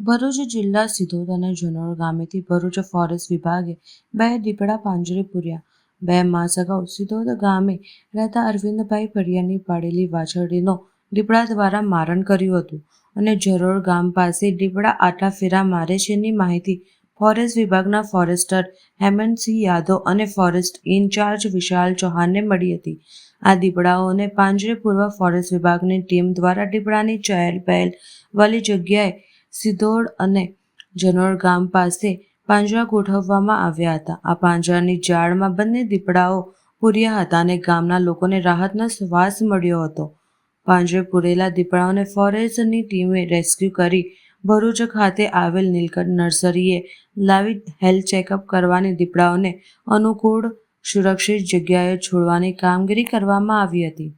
ભરૂચ જિલ્લા સિધોદ અને જુનોર ગામેથી ભરૂચ ફોરેસ્ટ વિભાગે બે દીપડા પાંજરે પૂર્યા. બે માસ અગાઉ સિદ્ધોદ ગામે રહેતા અરવિંદભાઈ પડિયાની પાડેલી વાછરડીનો દીપડા દ્વારા મારણ કર્યું હતું અને જરોળ ગામ પાસે દીપડા આટા ફેરા મારે છેની માહિતી ફોરેસ્ટ વિભાગના ફોરેસ્ટર હેમંતસિંહ યાદવ અને ફોરેસ્ટ ઇન્ચાર્જ વિશાલ ચૌહાણને મળી હતી. આ દીપડાઓને પાંજરે પૂર્વ ફોરેસ્ટ વિભાગની ટીમ દ્વારા દીપડાની ચહેલ પહેલ વાલી જગ્યાએ સિધોડ અને જનોર ગામ પાસે પાંજરા ગોઠવવામાં આવ્યા હતા. આ પાંજરાની જાળમાં બંને દીપડાઓ પૂર્યા હતા અને ગામના લોકોને રાહતનો શ્વાસ મળ્યો હતો. પાંજરે પૂરેલા દીપડાઓને ફોરેસ્ટની ટીમે રેસ્ક્યુ કરી ભરૂચ ખાતે આવેલ નીલકંઠ નર્સરીએ લાવી હેલ્થ ચેકઅપ કરવાની દીપડાઓને અનુકૂળ સુરક્ષિત જગ્યાએ છોડવાની કામગીરી કરવામાં આવી હતી.